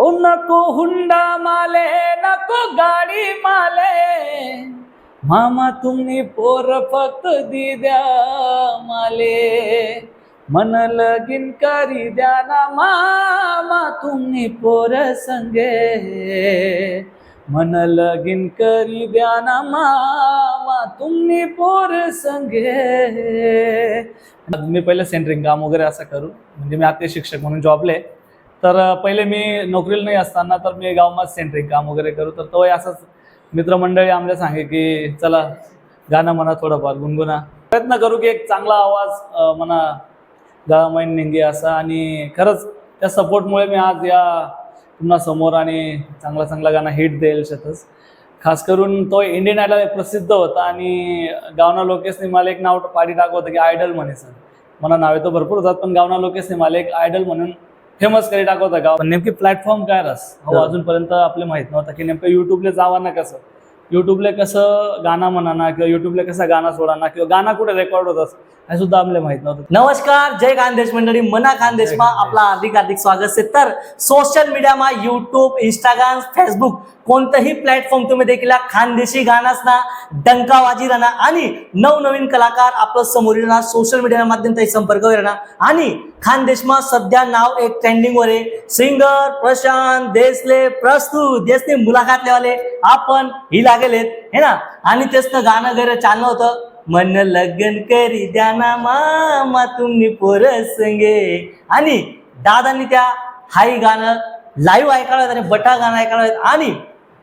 ओ नको हुंडा माले नको गाडी माले मामा तुम्ही पोर फक्त दी द्या माले मन लगीन करी द्या ना मामा तुम्ही पोर संगे मन लगीन करी द्या ना मामा तुम्ही पोर संगे. मी पहिलं सेंटरिंग काम वगैरे असं करू म्हणजे मी आता शिक्षक म्हणून जॉबले तर पहिले मी नोकरीला नाही असताना तर मी गावात सेंट्रिक काम वगैरे करू. तर तो असंच मित्रमंडळी आम्हाला सांगे की चला गाणं म्हणा थोडंफार गुणगुणा. प्रयत्न करू की एक चांगला आवाज म्हणा गावामाईन निंगी असा. आणि खरंच त्या सपोर्टमुळे मी आज या पुन्हा समोर आणि चांगला चांगला गाणं हिट देईल शतच खास करून तो इंडियन आयडल प्रसिद्ध होता आणि गावना लोकेशने मला एक नाव पाडी टाकवतं होतं की आयडल म्हणे सर. मला नावे तर भरपूर होतात पण गावना लोकेशने मला एक आयडल म्हणून फेमस करी टाकवत का पण नेमकी प्लॅटफॉर्म काय रस? हो. अजूनपर्यंत आपले माहीत नव्हतं की नेमकं युट्यूबला जावा ना कसं? युट्यूबला कसं गाणं म्हणा किंवा युट्यूबला कसं गाणं सोडाना किंवा गाणं कुठे रेकॉर्ड होत हे सुद्धा आपल्याला माहीत नव्हतं. नमस्कार जय खानदेश मंडळी मना खानदेशमा आपला हार्दिक हार्दिक स्वागत. आहे तर सोशल मीडियामा युट्यूब इंस्टाग्राम फेसबुक कोणतंही प्लॅटफॉर्म तुम्ही देखील खानदेशी गाणं डंका वाजी राहणार आणि नवनवीन कलाकार आपलं समोर येणार सोशल मीडिया माध्यमातही संपर्क राहणार आणि खानदेशमा सध्या नाव एक ट्रेंडिंगवर आहे. सिंगर प्रशांत देसले प्रस्तुत देसने मुलाखत लेवाले आपण ही लागेलेत हे ना? आणि तेच गाणं वगैरे चाललं होतं. मन लग्न करी द्या ना मामा तुम्ही पोर संगे आणि दादांनी त्या हाई गाणं लाईव्ह ऐकावं आणि बटा गाणं ऐकायला आणि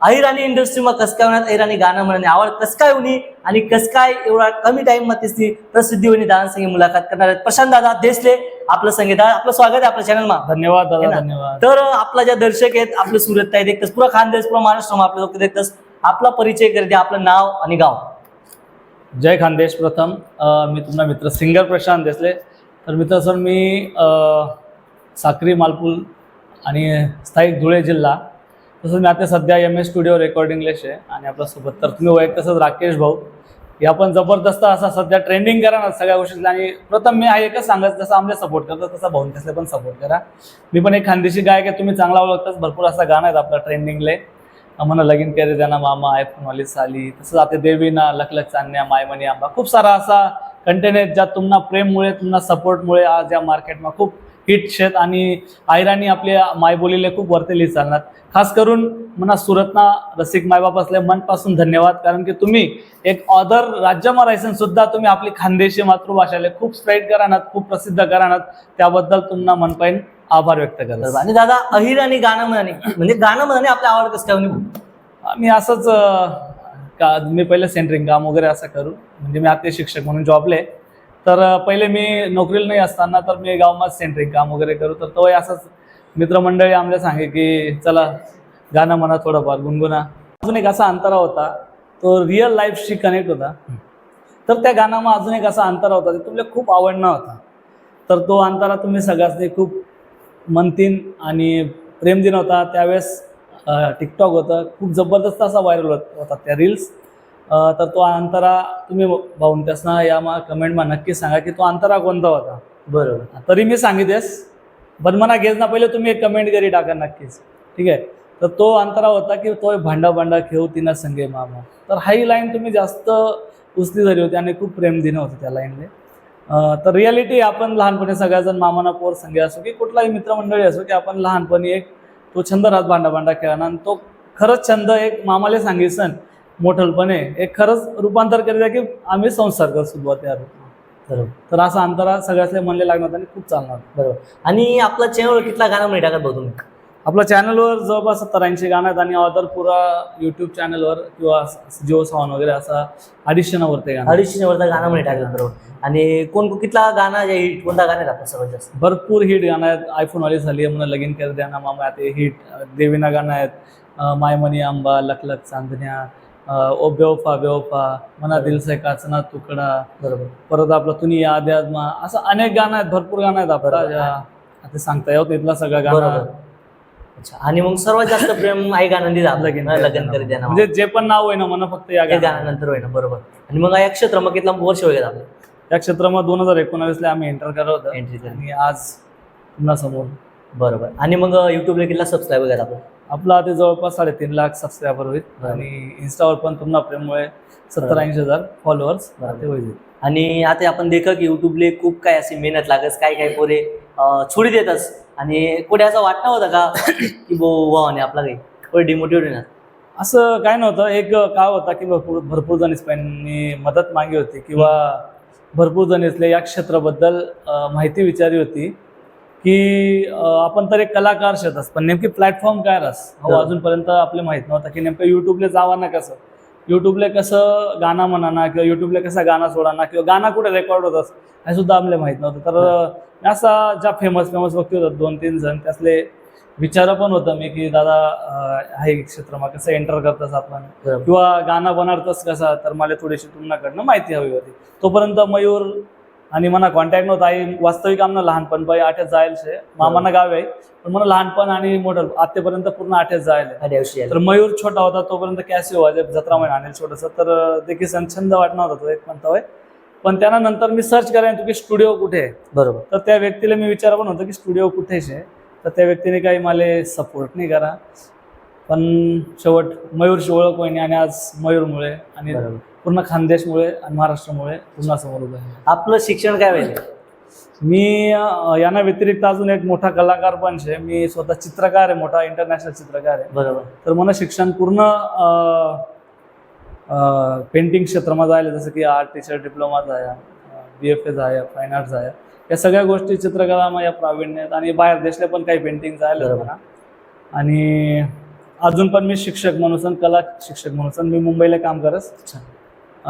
अहिराणी इंडस्ट्रीमा कस काय होणार? अहिराणी गाणं म्हणणे आवड कस काय होणी आणि कस काय एवढा कमी टाइममध्ये प्रसिद्धी होणी दादा संगे मुलाखत करणार आहेत. प्रशांत दादा देसले आपलं संगीत. आपलं स्वागत आहे आपल्या चॅनलमा धन्यवाद दादा? धन्यवाद. तर आपला ज्या दर्शक आहेत आपले सुरत आहे देखतच पुरा खानदेश पुरा महाराष्ट्र आपले लोक देखतच आपला परिचय करते आपलं नाव आणि गाव. जय खानदेश प्रथम. मी तुमचा मित्र सिंगर प्रशांत देसले. तर मित्र सर मी साक्री मालपूल आणि स्थायिक धुळे जिल्हा. तसंच मी आता सध्या एम एस स्टुडिओ रेकॉर्डिंगलेच आहे आणि आपल्यासोबत तर तुम्ही ओळख तसंच राकेश भाऊ. या पण जबरदस्त असा सध्या ट्रेंडिंग करा ना सगळ्या गोष्टीतल्या आणि प्रथम मी हा एकच सांगत जसं आमच्या सपोर्ट करतो तसा भाऊन तसले पण सपोर्ट करा. मी पण एक खानदेशी गायक आहे तुम्ही चांगला ओळखताच भरपूर असा गाणं आहेत आपलं ट्रेंडिंगले म्हणा लगीन करे देना मामा आयफोन वाली साली तसंच आता देवीना लखलख चांदण्या मायमणी आंबा खूप सारा असा कंटेंट आहेत तुम्हाला प्रेममुळे तुम्हाला सपोर्टमुळे आज या मार्केटमा खूप हिट शेत आणि आयराणी आपल्या मायबोलीला खूप वरतेली चालणार. खास करून म्हणा सुरतना रसिक मायबाप असले मनपासून धन्यवाद. कारण की तुम्ही एक ऑदर राज्यमा राहायसन सुद्धा तुम्ही आपली खानदेशी मातृभाषेला खूप स्प्रेड करानात खूप प्रसिद्ध करानात. त्याबद्दल तुम्हाला मनपाईन आभार व्यक्त करतो. आणि दादा अहिर आणि गाणं म्हणे म्हणजे गाणं म्हणे आपल्या आवड कसं काय मी असंच का मी पहिले सेंटरिंग काम वगैरे असं करू. म्हणजे मी आता शिक्षक म्हणून जॉबले तर पहिले मी नोकरीला नाही असताना तर मी गावात सेंट्रिक काम वगैरे करू. तर तोही असंच मित्रमंडळी आम्हाला सांगे की चला गाणं म्हणा थोडंफार गुणगुणा. अजून एक असा अंतरा होता तो रिअल लाईफशी कनेक्ट होता. तर त्या गाण्यामध्ये अजून एक असा अंतरा होता ते तुमच्या खूप आवडणं होता. तर तो अंतरा तुम्ही सगळ्यांनी खूप मनतीन आणि प्रेम दिन होता. त्यावेळेस टिकटॉक होतं. खूप जबरदस्त असा व्हायरल होत होता त्या रील्स तर तो अंतरा तुम्ही भाऊन त्यासना या मा कमेंटमा नक्की सांगा की तो अंतरा कोणता होता? बरोबर. तरी मी सांगितलेस पण मला घेच ना पहिले तुम्ही एक कमेंट करी टाका नक्कीच. ठीक आहे? तर तो अंतरा होता की तो भांडा भांडा खेळ तिना संगे मामा. तर हाही लाईन तुम्ही जास्त उचली झाली होती आणि खूप प्रेम दिनं होतं त्या लाईनले अं, तर रियालिटी आपण लहानपणी सगळ्याजण मामाना पोर संगे असो की कुठलाही मित्रमंडळी असो की आपण लहानपणी एक तो छंद राहत भांडा भांडा खेळणं आणि तो खरंच छंद एक मामाले सांगितसन मोठलपणे एक खरंच रूपांतर करीत की आम्ही संसार कर सुरुवात या बरोबर. तर असा अंतरा सगळ्यातले म्हणले लागणार आणि खूप चालणार. बरोबर. आणि आपला चॅनल कितला गाणं म्हणे टाकत भाऊ तुम्ही? आपल्या चॅनलवर जवळपास सत्तर ऐंशी गाणं आहेत आणि अदर पुरा युट्यूब चॅनलवर किंवा जिओ सावन वगैरे असा अडीचशेनावर ते गाणं अडीचशे वरचा गाणं म्हणे टाकत बरोबर आणि कोण कितला गाणं hit, कोणता गाणं आहे आपलं सर्वात जास्त? भरपूर हिट गाणं आहेत. आयफोन वाली झाली आहे म्हणून लगीन कर द्या ना मामा आता हिट देवीना गाणं आहेत. अं, मायमनी आंबा लखलख चांदण्या अं, ओ बेवफा बेवफा मना दिल से काचना तुकडा बरोबर. परत आपलं तुम्ही याद याद मा असं अनेक गाणं आहेत भरपूर गाणं आहेत आपला. ज्या- आता सांगता येत इथला सगळं गाणं. बरोबर. अच्छा आणि मग सर्वात जास्त प्रेम आई गाणं लगीन लगीन कर लगन करी द्या म्हणजे जे पण नाव आहे ना म्हणा फक्त या. गाण्यानंतर होय ना बरोबर. आणि मग या क्षेत्र मग कितला वर्ष वगैरे आपलं? या क्षेत्रामध्ये दोन हजार एकोणावीसला आम्ही एंटर करत होतो. एंट्री आणि आज पुन्हा समोर. बरोबर. आणि मग युट्यूबला किती सबस्क्राईबर आहेत आपण आपला आता जवळपास साडेतीन लाख सबस्क्रायबर होईल. आणि इन्स्टावर पण तुम्हाला प्रेममुळे सत्तर. ऐंशी हजार फॉलोअर्स. ते होईल आणि आता आपण देखा की युट्यूबले खूप काय अशी मेहनत लागस काय काय पोरे छोडी देतस आणि कुठे असं वाटणं होतं का की बो वा आणि आपला काही थोडी डिमोटिवेट होणार असं काय नव्हतं एक काळ होता की भरपूर भरपूर जण त्यांनी मदत मागली होती किंवा भरपूर जण इथले या क्षेत्राबद्दल माहिती विचारली होती की आपण तर एक कलाकार शेतस पण नेमकी प्लॅटफॉर्म काय रस? हो बरोबर. अजूनपर्यंत आपले माहीत नव्हतं की नेमकं युट्यूबला जावा ना कसं? युट्यूबला कसं गाणं म्हणा किंवा युट्यूबला कसं गाणं सोडाना किंवा गाणं कुठे रेकॉर्ड होतं हे सुद्धा आपल्याला माहीत नव्हतं. तर असा ज्या फेमस फेमस व्यक्ती होतात दोन तीन जण त्यातले विचार पण होतं मी की दादा हे क्षेत्र मग कसं एंटर करतस आपण. किंवा गाणं बनवतस कसा? तर मला थोडीशी तुमच्याकडनं माहिती हवी होती. तोपर्यंत मयूर आणि मला कॉन्टॅक्ट नव्हता. आई वास्तविक आमना लहानपण बाई आठ्यात जायला शे. मामाना गाव आहे. पण मला लहानपण आणि मोठं आत्तेपर्यंत पूर्ण आठ्यात जायला. तर मयूर छोटा होता तोपर्यंत कॅसिओ वाजे जत्रा महिना आणेल छोटंसं. तर देखील सण छंद वाटणार होता तो एक म्हणता होय. पण त्यानंतर मी सर्च करायला की स्टुडिओ कुठे आहे. बरोबर. तर त्या व्यक्तीला मी विचार पण होतो की स्टुडिओ कुठेच आहे तर त्या व्यक्तीने काही मला सपोर्ट नाही करा. पण शेवट मयूरची ओळख होईनी आणि आज मयूरमुळे आणि पूर्ण खानदेशमुळे आणि महाराष्ट्रामुळे पुन्हा समोर उभं आहे. आपलं शिक्षण काय व्हायला मी अं, यांना व्यतिरिक्त अजून एक मोठा कलाकार पण आहे. मी स्वतः चित्रकार आहे मोठा इंटरनॅशनल चित्रकार आहे. बरोबर. तर मला शिक्षण पूर्ण पेंटिंग क्षेत्रामध्ये जायला जसं की आर्ट टीचर डिप्लोमा आहे बी एफ एज आहे फाईन आर्ट्स आहे या सगळ्या गोष्टी चित्रकला या प्रावीण्य आहेत. आणि बाहेर देशला पण काही पेंटिंग बरोबर. मला आणि अजून पण मी शिक्षक म्हणून कला शिक्षक म्हणून मी मुंबईला काम करत अच्छा.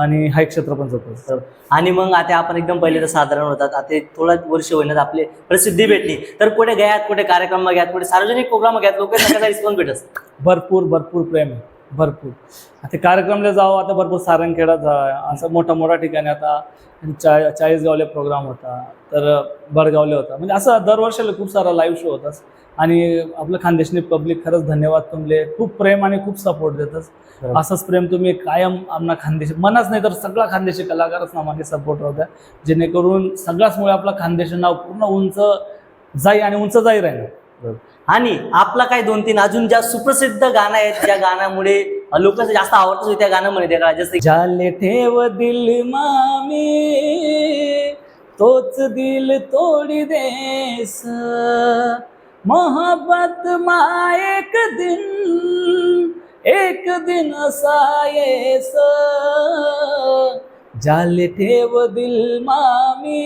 आणि हा क्षेत्र पण जपत बरोबर. आणि मग आता आपण एकदम पहिले तर साधारण होतात. आता थोडा वर्ष होईनात आपले प्रसिद्धी भेटली. तर कुठे गयात कुठे कार्यक्रम घ्यात कुठे सार्वजनिक प्रोग्राम घ्यात लोक रिस्पॉन्स भेटत भरपूर भरपूर प्रेम आहे. भरपूर. आता कार्यक्रमला जावं आता भरपूर सारंगखेडा जा असं मोठ्या मोठ्या ठिकाणी आता चा चाळीसगावले प्रोग्राम होता तर बडगावले होता. म्हणजे असं दरवर्षाला खूप सारा लाईव्ह शो होता. आणि आपलं खानदेशनी पब्लिक खरंच धन्यवाद तुमले. खूप प्रेम आणि खूप सपोर्ट देतच. असंच प्रेम तुम्ही कायम आमना खानदेशी मनच नाही तर सगळा खानदेशी कलाकारच मागे सपोर्ट होत्या जेणेकरून सगळ्याचमुळे आपलं खानदेशी नाव पूर्ण उंच जाई आणि उंच जाई राहील. आणि आपला काही दोन तीन अजून ज्या सुप्रसिद्ध गाणं आहेत ज्या गाण्यामुळे लोक जास्त आवडतात त्या गाणं म्हणे त्या जसं जाले ठेव दिल मामी तोच दिल तोडी देस. मोहब्बत मा एक दिन एक दिन सायेस जाले ठेव दिल मामी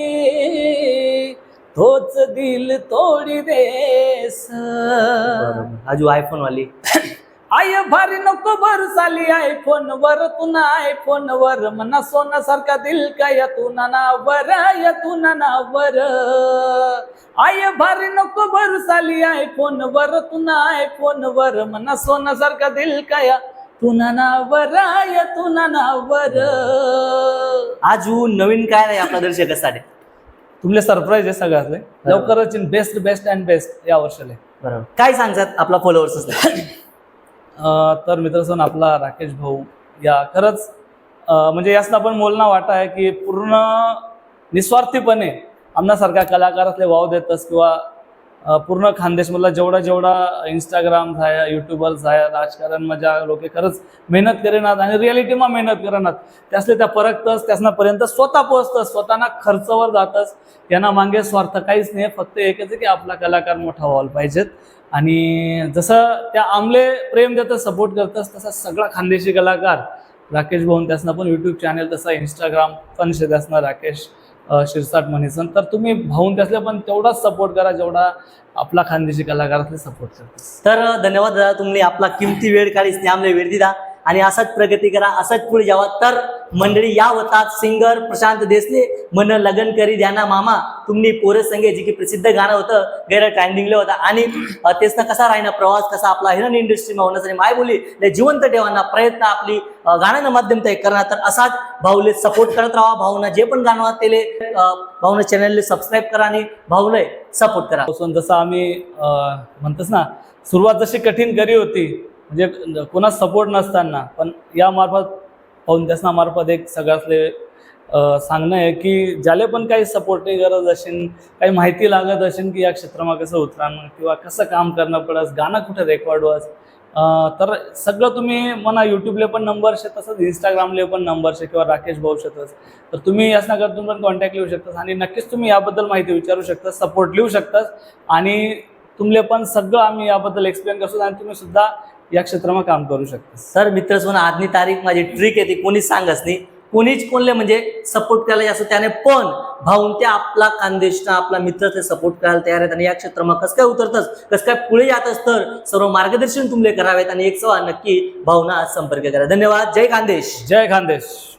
तोच दिल तोडी देस। अजून आयफोन वाली. आय भारी नको भर साली आयफोन वर. तुना आयफोन वर मना सोना सारखा दिल काय तू नाना वर या तू नाना वर आय भारी नको भर साली आयफोन वर. तुना आयफोन वर मना सोना सारखा दिल काय तू नाना वर या तू नाना वर अजून नवीन काय नाही आपल्या दर्शकासाठी तुमले सरप्राईज आहे सगळ्यातले. लवकरच बेस्ट बेस्ट अँड बेस्ट या वर्षाले. बरोबर. काय सांगतात आपला फॉलोअर्स तर मित्रसन आपला राकेश भाऊ या खरंच म्हणजे यासनं आपण बोलणं वाटा आहे की पूर्ण निस्वार्थीपणे आमच्यासारख्या कलाकारातले वाव देतस किंवा पूर्ण खानदेशमधला जेवढा जेवढा इंस्टाग्राम झाया युट्यूबर झाया राजकारण मजा लोक खरंच मेहनत करेनात आणि रियालिटीमा मेहनत करेनात. त्यासले त्या परततस त्यासनापर्यंत स्वतः पोहोचतस स्वतःना खर्चवर जातस यांना मागे स्वार्थ काहीच नाही फक्त एकच आहे की आपला कलाकार मोठा व्हायला पाहिजेत. आणि जसं त्या आमले प्रेम देतं सपोर्ट करतस तसा सगळा खानदेशी कलाकार राकेश भाऊन त्यासना पण यूट्यूब चॅनल तसा इंस्टाग्राम पण शे त्यासनं राकेश शिरसाट म्हणीसन. तर तुम्ही भाऊन त्यासले पण तेवढाच सपोर्ट करा जेवढा आपला खानदेशी कलाकार असले सपोर्ट करतस तर धन्यवाद दादा तुम्ही आपला किमती वेळ काढीस आमले वेळ दिला. आणि असाच प्रगती करा असाच पुढे जावा. तर मंडळी या होतात सिंगर प्रशांत देसले मन लगन करी द्याना मामा. तुम्ही पोरे संगे जे की प्रसिद्ध गाणं होतं गैर ट्रेंडिंगलं होतं. आणि तेच ना कसा राहिना प्रवास कसा आपला हिरन इंडस्ट्रीमध्ये होण्यासाठी माय बोली जिवंत ठेवाना प्रयत्न आपली गाण्यानं माध्यम ते करणार. तर असाच भाऊले सपोर्ट करत राहा. भाऊना जे पण गाणं होतं त्याले भाऊनं चॅनलले सबस्क्राईब करा आणि भाऊले सपोर्ट करा. जसं आम्ही अं, म्हणतोस ना सुरुवात जशी कठीण करी होती म्हणजे कोणाच सपोर्ट नसताना पण या मार्फत एक सगळ्यातले सांगणं आहे की ज्याला पण काही सपोर्टची गरज असेल काही माहिती लागत असेल की या क्षेत्रामध्ये कसं उतरणं किंवा कसं काम करणं पडस गाणं कुठं रेकॉर्ड व्हास तर सगळं तुम्ही म्हणा यूट्यूबले पण नंबर शे तसंच इंस्टाग्रामले पण नंबर शे किंवा राकेश भाऊ शेतस तर तुम्ही यासनाकरतून पण कॉन्टॅक्ट लिहू शकतास आणि नक्कीच तुम्ही याबद्दल माहिती विचारू शकता सपोर्ट लिहू शकतास. आणि तुमले पण सगळं आम्ही याबद्दल एक्सप्लेन करतो आणि तुम्ही सुद्धा या क्षेत्रामध्ये काम करू शकता. सर मित्र सोन आजनी तारीख माझी ट्रिक आहे ती कोणीच सांगच नाही. कोणीच कोणले म्हणजे सपोर्ट करायला असं त्याने पण भाऊन त्या आपला खानदेशना आपला मित्र ते सपोर्ट करायला तयार आहेत आणि या क्षेत्राમાં कसं काय उतरतस कसं काय पुढे जातस तर सर्व मार्गदर्शन तुमले करावेत आणि एक सवा नक्की भावना आज संपर्क करा. धन्यवाद. जय खानदेश. जय खानदेश.